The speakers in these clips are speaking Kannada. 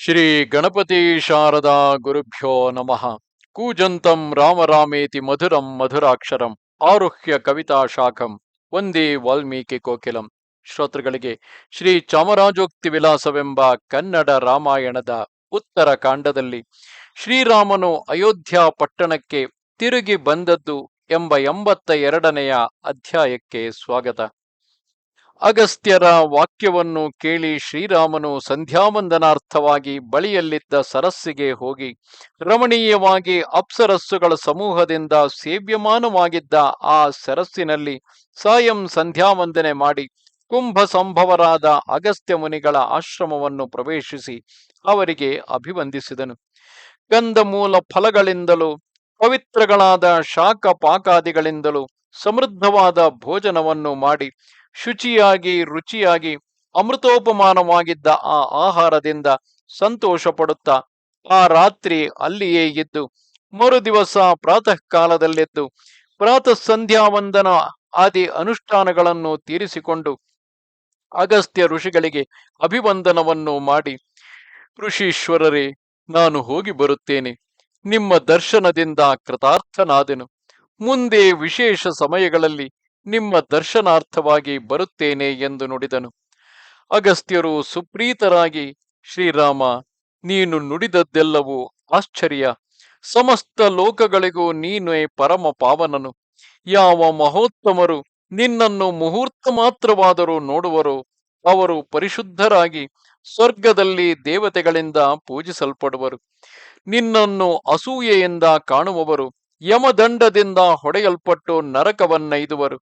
ಶ್ರೀ ಗಣಪತಿ ಶಾರದಾ ಗುರುಭ್ಯೋ ನಮಃ. ಕೂಜಂತಂ ರಾಮರಾಮೇತಿ ಮಧುರಂ ಮಧುರಾಕ್ಷರಂ ಆರುಹ್ಯ ಕವಿತಾ ಶಾಖಂ ಒಂದೇ ವಾಲ್ಮೀಕಿ ಕೋಕಿಲಂ. ಶ್ರೋತೃಗಳಿಗೆ ಶ್ರೀ ಚಾಮರಾಜೋಕ್ತಿ ವಿಲಾಸವೆಂಬ ಕನ್ನಡ ರಾಮಾಯಣದ ಉತ್ತರ ಕಾಂಡದಲ್ಲಿ ಶ್ರೀರಾಮನು ಅಯೋಧ್ಯ ಪಟ್ಟಣಕ್ಕೆ ತಿರುಗಿ ಬಂದದ್ದು ಎಂಬ ಎಂಬತ್ತ ಎರಡನೆಯ ಅಧ್ಯಾಯಕ್ಕೆ ಸ್ವಾಗತ. ಅಗಸ್ತ್ಯರ ವಾಕ್ಯವನ್ನು ಕೇಳಿ ಶ್ರೀರಾಮನು ಸಂಧ್ಯಾವಂದನಾರ್ಥವಾಗಿ ಬಳಿಯಲ್ಲಿದ್ದ ಸರಸ್ಸಿಗೆ ಹೋಗಿ, ರಮಣೀಯವಾಗಿ ಅಪ್ಸರಸ್ಸುಗಳ ಸಮೂಹದಿಂದ ಸೇವ್ಯಮಾನವಾಗಿದ್ದ ಆ ಸರಸ್ಸಿನಲ್ಲಿ ಸಾಯಂ ಸಂಧ್ಯಾವಂದನೆ ಮಾಡಿ, ಕುಂಭ ಸಂಭವರಾದ ಅಗಸ್ತ್ಯ ಮುನಿಗಳ ಆಶ್ರಮವನ್ನು ಪ್ರವೇಶಿಸಿ ಅವರಿಗೆ ಅಭಿವಂದಿಸಿದನು. ಗಂಧಮೂಲ ಫಲಗಳಿಂದಲೂ, ಪವಿತ್ರಗಳಾದ ಶಾಖ ಪಾಕಾದಿಗಳಿಂದಲೂ ಸಮೃದ್ಧವಾದ ಭೋಜನವನ್ನು ಮಾಡಿ ಶುಚಿಯಾಗಿ, ರುಚಿಯಾಗಿ, ಅಮೃತೋಪಮಾನವಾಗಿದ್ದ ಆ ಆಹಾರದಿಂದ ಸಂತೋಷ ಪಡುತ್ತಾ ಆ ರಾತ್ರಿ ಅಲ್ಲಿಯೇ ಇದ್ದು, ಮರುದಿವಸ ಪ್ರಾತಃ ಕಾಲದಲ್ಲೆದ್ದು ಪ್ರಾತಃ ಸಂಧ್ಯಾವಂದನ ಆದಿ ಅನುಷ್ಠಾನಗಳನ್ನು ತೀರಿಸಿಕೊಂಡು ಅಗಸ್ತ್ಯ ಋಷಿಗಳಿಗೆ ಅಭಿವಂದನವನ್ನು ಮಾಡಿ, ಋಷೀಶ್ವರರೇ, ನಾನು ಹೋಗಿ ಬರುತ್ತೇನೆ. ನಿಮ್ಮ ದರ್ಶನದಿಂದ ಕೃತಾರ್ಥನಾದೆನು. ಮುಂದೆ ವಿಶೇಷ ಸಮಯಗಳಲ್ಲಿ ನಿಮ್ಮ ದರ್ಶನಾರ್ಥವಾಗಿ ಬರುತ್ತೇನೆ ಎಂದು ನುಡಿದನು. ಅಗಸ್ತ್ಯರು ಸುಪ್ರೀತರಾಗಿ, ಶ್ರೀರಾಮ, ನೀನು ನುಡಿದದ್ದೆಲ್ಲವೂ ಆಶ್ಚರ್ಯ. ಸಮಸ್ತ ಲೋಕಗಳಿಗೂ ನೀನೇ ಪರಮ ಪಾವನನು ಯಾವ ಮಹೋತ್ತಮರು ನಿನ್ನನ್ನು ಮುಹೂರ್ತ ಮಾತ್ರವಾದರೂ ನೋಡುವರು. ಅವರು ಪರಿಶುದ್ಧರಾಗಿ ಸ್ವರ್ಗದಲ್ಲಿ ದೇವತೆಗಳಿಂದ ಪೂಜಿಸಲ್ಪಡುವರು. ನಿನ್ನನ್ನು ಅಸೂಯೆಯಿಂದ ಕಾಣುವವರು. ಯಮದಂಡದಿಂದ ಹೊಡೆಯಲ್ಪಟ್ಟು ನರಕವನ್ನೈದುವರು.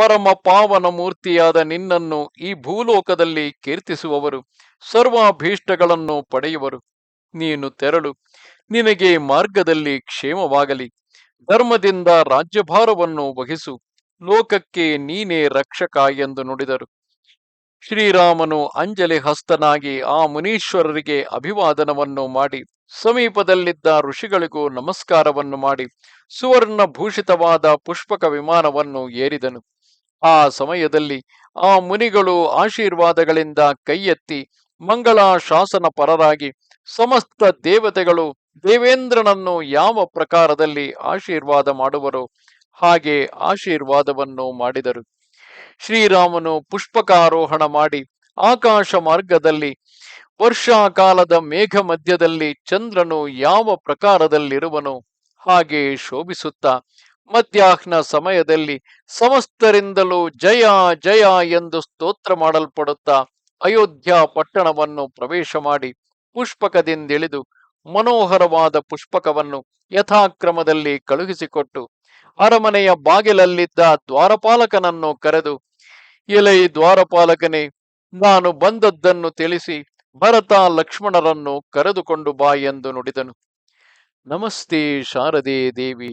ಪರಮ ಪಾವನ ಮೂರ್ತಿಯಾದ ನಿನ್ನನ್ನು ಈ ಭೂಲೋಕದಲ್ಲಿ ಕೀರ್ತಿಸುವವರು, ಸರ್ವಾಭೀಷ್ಟಗಳನ್ನು ಪಡೆಯುವರು. ನೀನು ತೆರಳು. ನಿನಗೆ ಮಾರ್ಗದಲ್ಲಿ ಕ್ಷೇಮವಾಗಲಿ. ಧರ್ಮದಿಂದ ರಾಜ್ಯಭಾರವನ್ನು ವಹಿಸು. ಲೋಕಕ್ಕೆ ನೀನೇ ರಕ್ಷಕ ಎಂದು ನುಡಿದರು. ಶ್ರೀರಾಮನು ಅಂಜಲಿ ಹಸ್ತನಾಗಿ ಆ ಮುನೀಶ್ವರರಿಗೆ ಅಭಿವಾದನವನ್ನು ಮಾಡಿ, ಸಮೀಪದಲ್ಲಿದ್ದ ಋಷಿಗಳಿಗೂ ನಮಸ್ಕಾರವನ್ನು ಮಾಡಿ ಸುವರ್ಣ ಭೂಷಿತವಾದ ಪುಷ್ಪಕ ವಿಮಾನವನ್ನು ಏರಿದನು. ಆ ಸಮಯದಲ್ಲಿ ಆ ಮುನಿಗಳು ಆಶೀರ್ವಾದಗಳಿಂದ ಕೈಯೆತ್ತಿ ಮಂಗಳ ಶಾಸನ ಪರರಾಗಿ ಸಮಸ್ತ ದೇವತೆಗಳು ದೇವೇಂದ್ರನನ್ನು ಯಾವ ಪ್ರಕಾರದಲ್ಲಿ ಆಶೀರ್ವಾದ ಮಾಡುವರು ಹಾಗೆ ಆಶೀರ್ವಾದವನ್ನು ಮಾಡಿದರು. ಶ್ರೀರಾಮನು ಪುಷ್ಪಕಾರೋಹಣ ಮಾಡಿ ಆಕಾಶ ಮಾರ್ಗದಲ್ಲಿ ವರ್ಷಾಕಾಲದ ಮೇಘ ಮಧ್ಯದಲ್ಲಿ ಚಂದ್ರನು ಯಾವ ಪ್ರಕಾರದಲ್ಲಿರುವನು ಹಾಗೆ ಶೋಭಿಸುತ್ತಾ ಮಧ್ಯಾಹ್ನ ಸಮಯದಲ್ಲಿ ಸಮಸ್ತರಿಂದಲೂ ಜಯ ಜಯ ಎಂದು ಸ್ತೋತ್ರ ಮಾಡಲ್ಪಡುತ್ತಾ ಅಯೋಧ್ಯ ಪಟ್ಟಣವನ್ನು ಪ್ರವೇಶ ಮಾಡಿ ಪುಷ್ಪಕದಿಂದಿಳಿದು ಮನೋಹರವಾದ ಪುಷ್ಪಕವನ್ನು ಯಥಾಕ್ರಮದಲ್ಲಿ ಕಳುಹಿಸಿಕೊಟ್ಟು ಅರಮನೆಯ ಬಾಗಿಲಲ್ಲಿದ್ದ ದ್ವಾರಪಾಲಕನನ್ನು ಕರೆದು, ಎಲೈ ದ್ವಾರಪಾಲಕನೇ, ನಾನು ಬಂದದ್ದನ್ನು ತಿಳಿಸಿ ಭರತ ಲಕ್ಷ್ಮಣರನ್ನು ಕರೆದುಕೊಂಡು ಬಾ ಎಂದು ನುಡಿದನು. ನಮಸ್ತೆ ಶಾರದೆ ದೇವಿ.